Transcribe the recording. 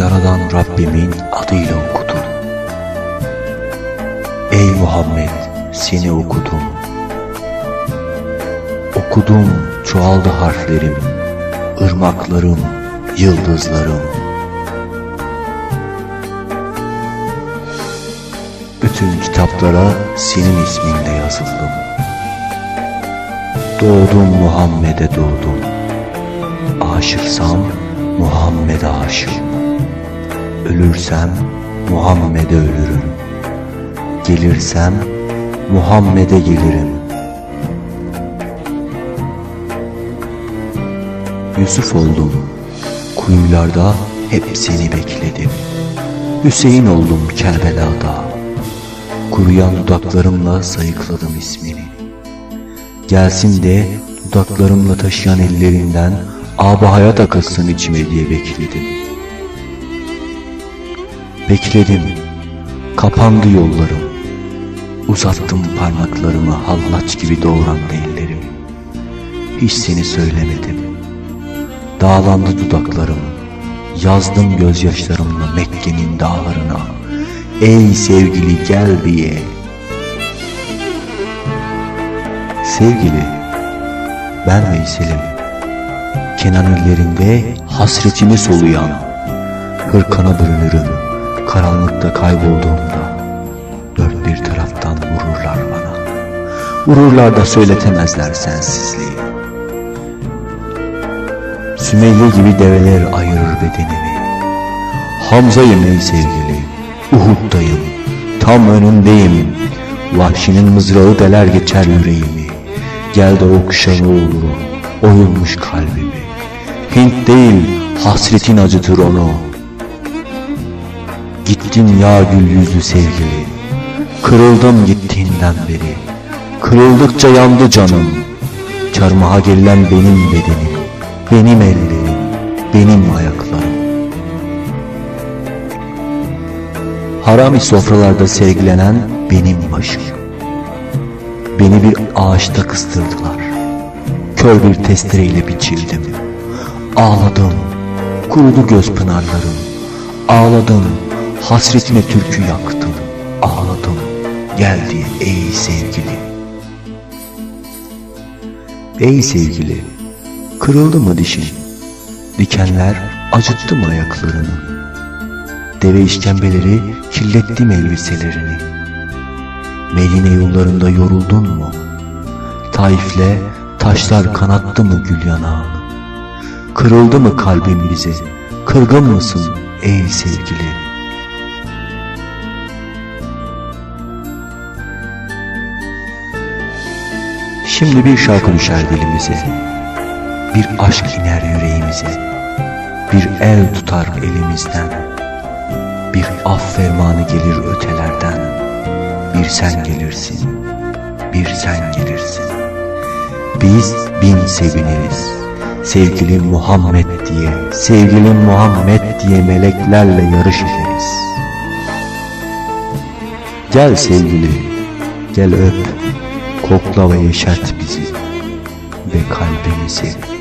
Yaradan Rabbimin adıyla okudum. Ey Muhammed seni okudum. Okudum çoğaldı harflerim, ırmaklarım, yıldızlarım. Bütün kitaplara senin isminle yazıldım. Doğdum Muhammed'e doğdum. Aşıksam Muhammed'e aşığım. Ölürsem Muhammed'e ölürüm. Gelirsem Muhammed'e gelirim. Yusuf oldum. Kuyularda hep seni bekledim. Hüseyin oldum Kerbela'da. Kuruyan dudaklarımla sayıkladım ismini. Gelsin de dudaklarımla taşıyan ellerinden Aba hayat akılsın içime diye bekledim. Bekledim. Kapandı yollarım. Uzattım parmaklarımı hallaç gibi doğrandı ellerim. Hiç seni söylemedim. Dağlandı dudaklarım. Yazdım gözyaşlarımla Mekke'nin dağlarına. Ey sevgili gel diye. Sevgili, ben Veysel'im. Kenan ellerinde hasretimi soluyan. Hırkana bürünürüm, karanlıkta kaybolduğumda. Dört bir taraftan vururlar bana. Vururlar da söyletemezler sensizliği. Sümeyye gibi develer ayırır bedenimi. Hamza'yım ey sevgili, Uhud'dayım, tam önündeyim. Vahşinin mızrağı deler geçer yüreğimi. Gel de okşa ne olur o, oyulmuş kalbimi. Hint değil, hasretin acıtır onu. Gittin ya gül yüzlü sevgili, kırıldım gittiğinden beri. Kırıldıkça yandı canım, çarmıha gerilen benim bedenim, benim ellerim, benim ayaklarım. Harami sofralarda sergilenen benim başım. Beni bir ağaçta kıstırdılar. Kör bir testereyle biçildim. Ağladım, kurudu göz pınarlarım. Ağladım, hasretine türkü yaktım. Ağladım, gel diye ey sevgili. Ey sevgili, kırıldı mı dişin? Dikenler acıttı mı ayaklarını? Deve işkembeleri kirletti mi elbiselerini? Medine yollarında yoruldun mu? Taif'le taşlar kanattı mı gül yanağını? Kırıldı mı kalbin bize? Kırgın mısın ey sevgili? Şimdi bir şarkı düşer dilimize. Bir aşk iner yüreğimize. Bir el tutar elimizden. Bir af fermanı gelir ötelerden. Bir sen gelirsin, bir sen gelirsin. Biz bin seviniriz. Sevgili Muhammed diye, sevgili Muhammed diye meleklerle yarış ederiz. Gel sevgili, gel öp, kokla ve yeşert bizi ve kalbimizi.